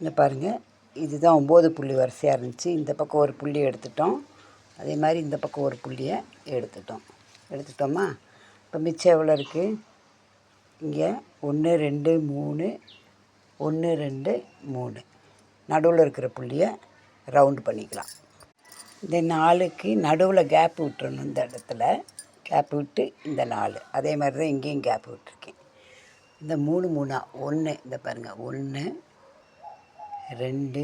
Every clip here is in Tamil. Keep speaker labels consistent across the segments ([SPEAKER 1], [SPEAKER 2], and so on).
[SPEAKER 1] இந்த பாருங்கள் இதுதான் ஒம்பது புள்ளி வரிசையாக இருந்துச்சு. இந்த பக்கம் ஒரு புள்ளி எடுத்துட்டோம். அதே மாதிரி இந்த பக்கம் ஒரு புள்ளியை எடுத்துட்டோம். எடுத்துட்டோமா? இப்போ மிச்சம் எவ்வளோ இருக்குது இங்கே ஒன்று ரெண்டு மூணு ஒன்று ரெண்டு மூணு. நடுவில் இருக்கிற புள்ளியை ரவுண்டு பண்ணிக்கலாம். இந்த நாலுக்கு நடுவில் கேப் விட்டுறணும் இந்த இடத்துல. கேப் விட்டு இந்த நாலு. அதே மாதிரி தான் இங்கேயும் கேப் விட்டுருக்கேன். இந்த மூணு மூணாக ஒன்று இந்த பாருங்கள் ஒன்று ரெண்டு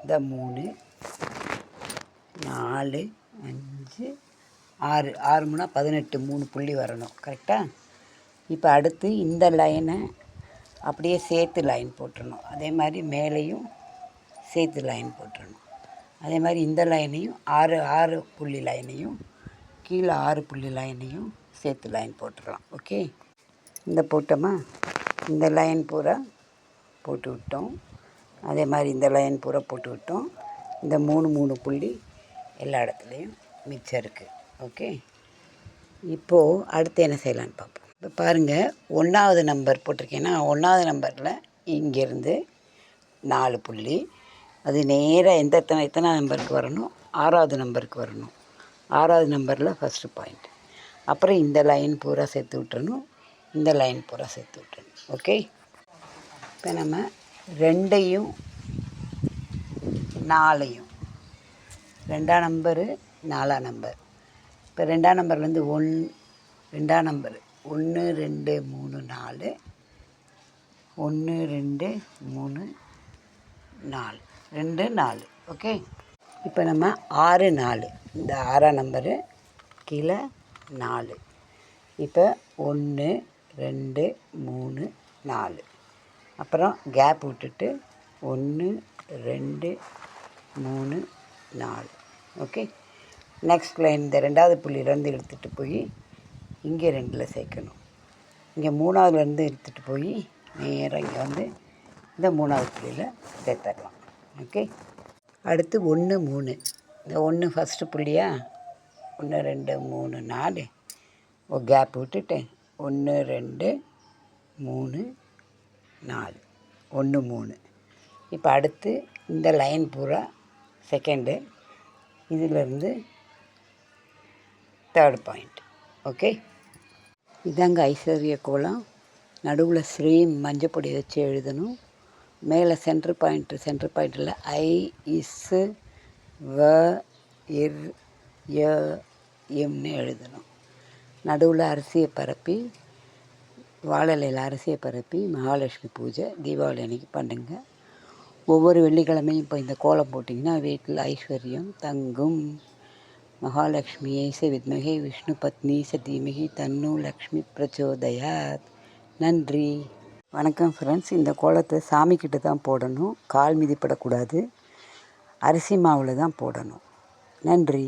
[SPEAKER 1] இந்த மூணு நாலு அஞ்சு ஆறு ஆறு மூணா பதினெட்டு மூணு புள்ளி வரணும். கரெக்டாக இப்போ அடுத்து இந்த லைனை அப்படியே சேர்த்து லைன் போட்டுறணும். அதே மாதிரி மேலேயும் சேர்த்து லைன் போட்டுடணும் அதே மாதிரி இந்த லைனையும் ஆறு ஆறு புள்ளி லைனையும் கீழே ஆறு புள்ளி லைனையும் சேர்த்து லைன் போட்டுடலாம் ஓகே இந்த போட்டோமா? இந்த லைன் பூரா போட்டு விட்டோம் அதே மாதிரி இந்த லைன் பூரா போட்டு விட்டோம் இந்த மூணு மூணு புள்ளி எல்லா இடத்துலையும் மிச்சம் இருக்குது ஓகே? இப்போது அடுத்து என்ன செய்யலான்னு பார்ப்போம். இப்போ பாருங்கள் ஒன்றாவது நம்பர் போட்டிருக்கேன்னா ஒன்றாவது நம்பரில் இங்கேருந்து நாலு புள்ளி. அது நேராக எந்த எத்தனை எத்தனை நம்பருக்கு வரணும்? ஆறாவது நம்பருக்கு வரணும். ஆறாவது நம்பரில் ஃபஸ்ட்டு பாயிண்ட் அப்புறம் இந்த லைன் பூரா சேர்த்து விட்டுறணும். இந்த லைன் பூரா சேர்த்து விட்டுறணும். ஓகே? இப்போ நம்ம ரெண்டையும் நாலையும். ரெண்டாம் நம்பரு நாலாம் நம்பர். இப்போ ரெண்டாம் நம்பர்லேருந்து ஒன் ரெண்டாம் நம்பர். ஒன்று ரெண்டு மூணு நாலு. ஒன்று ரெண்டு மூணு நாலு. ரெண்டு நாலு. ஓகே? இப்போ நம்ம ஆறு நாலு. இந்த ஆறாம் நம்பரு கீழே நாலு. இப்போ ஒன்று ரெண்டு மூணு நாலு. அப்புறம் கேப் விட்டுட்டு ஒன்று ரெண்டு மூணு நாலு. ஓகே நெக்ஸ்ட் லைன் இந்த ரெண்டாவது புள்ளியிலேருந்து எடுத்துகிட்டு போய் இங்கே ரெண்டில் சேர்க்கணும். இங்கே மூணாவதுலேருந்து எடுத்துகிட்டு போய் நேராக இங்கே வந்து இந்த மூணாவது புள்ளியில் சேர்த்துடலாம். ஓகே அடுத்து ஒன்று மூணு. இந்த ஒன்று ஃபஸ்ட்டு புள்ளியா? ஒன்று ரெண்டு மூணு நாலு. ஒரு கேப் விட்டுட்டு ஒன்று ரெண்டு மூணு நாலு. ஒன்று மூணு. இப்போ அடுத்து இந்த லைன் பூரா செகண்டு இதிலிருந்து தேர்ட் பாயிண்ட் ஓகே இதாங்க ஐஸ்வர்ய கோலம். நடுவில் ஸ்ரீ மஞ்சப்பொடி வச்சு எழுதணும். மேலே சென்ட்ரு பாயிண்ட்டு சென்ட்ரு பாயிண்ட்டில் ஐ இஸ்ஸு வ இர் ய எம்னு எழுதணும். நடுவில் அரிசியை பரப்பி வாழலையில் அரிசியை பரப்பி மகாலட்சுமி பூஜை தீபாவளி அன்றைக்கி பண்ணுங்க. ஒவ்வொரு வெள்ளிக்கிழமையும் இப்போ இந்த கோலம் போட்டிங்கன்னா வீட்டில் ஐஸ்வர்யம் தங்கும் மகாலட்சுமி ச வித்மகே விஷ்ணு பத்னி சதீமகி தன்னு லக்ஷ்மி பிரச்சோதயாத் நன்றி. வணக்கம் ஃப்ரெண்ட்ஸ் இந்த கோலத்தை சாமிக்கிட்ட தான் போடணும். கால் மிதிப்படக்கூடாது. அரிசி மாவில் தான் போடணும். நன்றி.